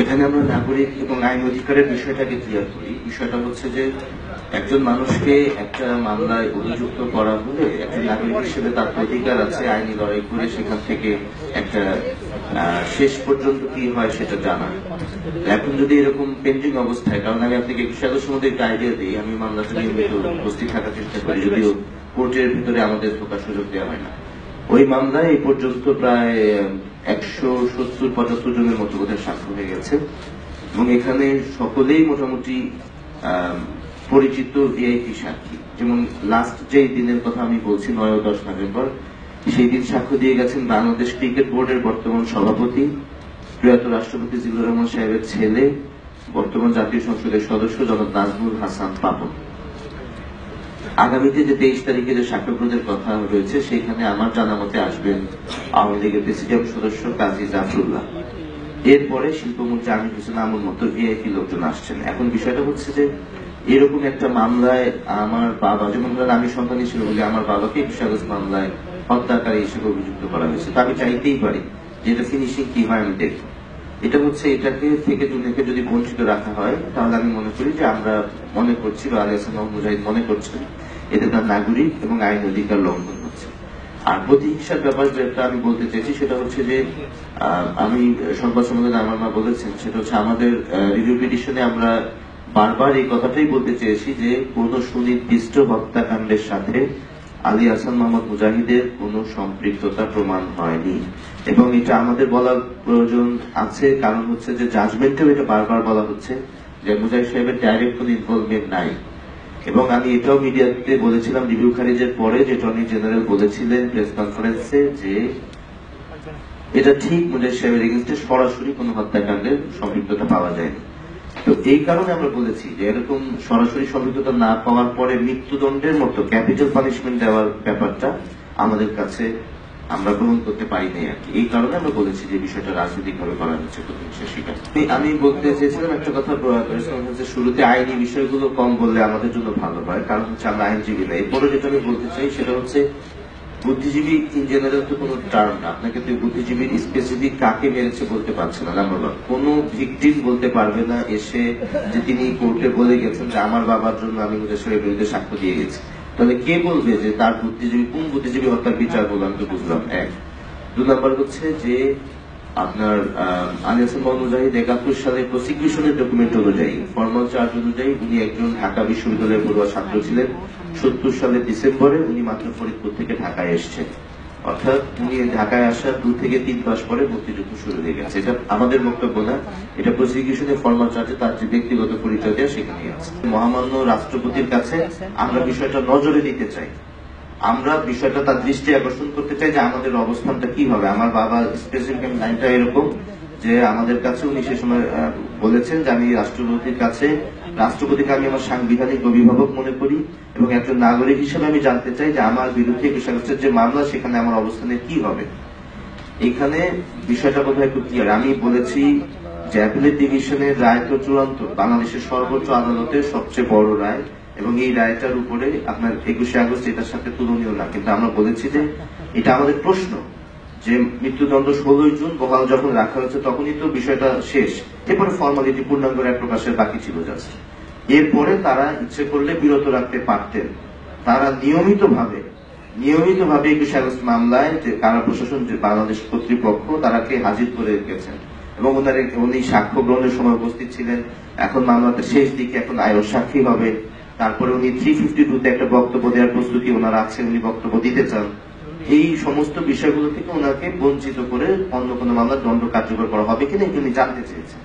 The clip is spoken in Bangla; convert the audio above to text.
এখানে আমরা নাগরিক এবং আইন অধিকারের বিষয়টাকে ক্লিয়ার করি। বিষয়টা হচ্ছে যে একজন মানুষকে একটা মামলায় অভিযুক্ত করা হলে একজন নাগরিক হিসেবে তার অধিকার আছে, আইনি লড়াই করে সেখান থেকে একটা শেষ পর্যন্ত কি হয় সেটা জানা এখন যদি এরকম পেন্ডিং অবস্থায়, কারণ আমি আপনাকে একটু সাগর সম্বন্ধে একটা আইডিয়া দিই, আমি মামলাটা নিয়মিত উপস্থিত থাকার চেষ্টা করি, যদিও কোর্টের ভিতরে আমাদের ঢোকার সুযোগ দেওয়া হয় না। ওই মামলায় এই পর্যন্ত প্রায় একশো সত্তর, পঁচাত্তর জনের মতো বোধহয় সাক্ষ্য হয়ে গেছে। এবং এখানে সকলেই মোটামুটি পরিচিত ভিআইপি সাক্ষী। যেমন লাস্ট যে দিনের কথা আমি বলছি, নয় ও দশ নভেম্বর, সেই দিন সাক্ষ্য দিয়ে গেছেন বাংলাদেশ ক্রিকেট বোর্ডের বর্তমান সভাপতি, প্রয়াত রাষ্ট্রপতি জিল্লুর রহমান সাহেবের ছেলে, বর্তমান জাতীয় সংসদের সদস্য জনাব নাজমুল হাসান পাপন। আগামীতে যে তেইশ তারিখে যে সাক্ষ্যপ্রদের কথা রয়েছে, সেখানে আমার জানা মতে আসবেন আওয়ামী লীগের প্রেসিডেন্ট সদস্য কাজী জাফরুল্লাহ। এরপরে শিল্পমন্ত্রী আমির হোসেন আমুর মতো ভিআইপি লোকজন আসছেন। এখন বিষয়টা হচ্ছে যে, এরকম একটা মামলায় আমার বাবা, যেমন ধরেন আমি সন্তান হিসেবে বলি আমার বাবাকে বিশাগজ মামলায় হত্যাকারী হিসেবে অভিযুক্ত করা হয়েছে। তা আমি চাইতেই পারি যেটা ফিনিশিং কি হয় আমি দেখব এটা হচ্ছে এটাকে থেকে দুনিয়াকে যদি বঞ্চিত রাখা হয়, তাহলে আমি মনে করি যে আমরা মনে করছি বা আলী মুজাহিদ মনে করছেন এতে তার নাগরিক এবং আইন অধিকার লঙ্ঘন হচ্ছে। আর প্রতিহিংসার ব্যাপার যেটা আমি বলতে চাইছি, সেটা হচ্ছে যে আমি সংবাদ সম্মেলনে আমার মা বলেছেন, সেটা হচ্ছে আমাদের রিভিউ পিটিশনে আমরা বারবার এই কথাটাই বলতে চেয়েছি যে, কোন সুনির্দিষ্ট হত্যাকাণ্ডের সাথে আলী হাসান মোহাম্মদ মুজাহিদের কোনো সম্পৃক্ততা প্রমাণ হয়নি। এবং এটা আমাদের বলার প্রয়োজন আছে, কারণ হচ্ছে যে জাজমেন্টেও এটা বারবার বলা হচ্ছে যে মুজাহিদ সাহেবের ডাইরেক্ট কোনো ইনভলভমেন্ট নাই। এবং আমি এটাও মিডিয়াতে বলেছিলাম রিভিউ খারিজের পরে যে টর্নি জেনারেল বলেছিলেন প্রেস কনফারেন্সে যে এটা ঠিক মুজাহিদ সাহেবের এগেনস্টে সরাসরি কোনো হত্যাকাণ্ডের সম্পৃক্ততা পাওয়া যায়নি। তো এই কারণে আমরা বলেছি যে এরকম সরাসরি সম্পৃক্ততা না পাওয়ার পরে মৃত্যুদণ্ডের মতো ক্যাপিটাল পানিশমেন্ট দেওয়ার ব্যাপারটা আমাদের কাছে আমরা গ্রহণ করতে পারি নাই আর কি। এই কারণে আমরা বলেছি যে বিষয়টা রাজনৈতিক ভাবে করা হচ্ছে আমি- বলতে চেয়েছিলাম একটা কথা কনফারেন্সে শুরুতে আইনি বিষয়গুলো কম বললে আমাদের জন্য ভালো হয়, কারণ হচ্ছে আমরা আইনজীবী না এরপরে যেটা আমি বলতে চাই, সেটা হচ্ছে বুদ্ধিজীবী ইন জেনারেল তো কোনো টার্ম না। আপনাকে তো বুদ্ধিজীবীর স্পেসিফিক কাকে মেরেছে বলতে পারছে না নাম্বার ওয়ান কোনো ভিকটিম বলতে পারবে না এসে যে তিনি কোর্টে বলে গেছেন যে আমার বাবার জন্য আমি মুজাসের বিরুদ্ধে সাক্ষ্য দিয়ে গেছি। তাহলে কে বলবে যে তার বুদ্ধিজীবী, কোন বুদ্ধিজীবী হত্যার বিচার বললাম তো বুঝলাম, এক। দু নম্বর হচ্ছে যে আপনার আলী হাসান মোহাম্মদ মুজাহিদ একাত্তর সালে প্রসিকিউশনের ডকুমেন্ট অনুযায়ী ফর্মাল চার্জ অনুযায়ী উনি একজন ঢাকা বিশ্ববিদ্যালয়ের পড়ুয়া ছাত্র ছিলেন। সত্তর সালের ডিসেম্বরে উনি মাত্র ফরিদপুর থেকে ঢাকায় এসছেন। অর্থাৎ তিনি ঢাকায় আসার দু থেকে তিন মাস পরে মুক্তিযুদ্ধ শুরু হয়ে গেছে। এটা আমাদের বক্তব্য না। এটা প্রসিকিউশনের ফর্মাল চার্জে তার যে ব্যক্তিগত পরিচয় দেওয়া সেখানে আছে। মহামান্য রাষ্ট্রপতির কাছে আমরা বিষয়টা নজরে নিতে চাই। আমরা বিষয়টা তার দৃষ্টি আকর্ষণ করতে চাই যে আমাদের অবস্থানটা কি হবে। আমার বাবা স্পেসিফিক লাইনটা এরকম। যে আমাদের কাছে উনি সে সময় বলেছেন যে আমি রাষ্ট্রপতির কাছে, রাষ্ট্রপতিকে আমি আমার সাংবিধানিক অভিভাবক মনে করি এবং একজন নাগরিক হিসেবে আমি জানতে চাই যে আমার বিরুদ্ধে আগস্টের যে মামলা, সেখানে আমার অবস্থানে কি হবে। এখানে বিষয়টা বোধহয় একটু ক্লিয়ার আমি বলেছি যে অ্যাপিলেট ডিভিশনের রায় তো চূড়ান্ত। বাংলাদেশের সর্বোচ্চ আদালতের সবচেয়ে বড় রায় এবং এই রায়টার উপরে আপনার একুশে আগস্ট এটার সাথে তুলনীয় না। কিন্তু আমরা বলেছি যে এটা আমাদের প্রশ্ন। যে মৃত্যুদণ্ড ষোলোই জুন বহাল যখন রাখা হয়েছে, তখনই তো বিষয়টা শেষ। এরপরে ফর্মালিটি পূর্ণাঙ্গ রায় প্রকাশের বাকি ছিল জাস্ট এরপরে তারা ইচ্ছে করলে বিরত রাখতে পারতেন। তারা নিয়মিত ভাবে নিয়মিত ভাবে একুশে আগস্ট মামলায় যে কারা প্রশাসন, যে বাংলাদেশ কর্তৃপক্ষ, তারাকে হাজির করে রেখেছেন এবং ওনার, উনি সাক্ষ্য গ্রহণের সময় উপস্থিত ছিলেন। এখন মামলাতে শেষ দিকে এখন আয়ো সাক্ষী হবে। তারপরে উনি থ্রি ফিফটি টুতে একটা বক্তব্য দেওয়ার প্রস্তুতি ওনার আছে উনি বক্তব্য দিতে চান। এই সমস্ত বিষয়গুলো থেকে ওনাকে বঞ্চিত করে অন্য কোনো মামলার দণ্ড কার্যকর করা হবে কিনা তিনি জানতে চেয়েছেন।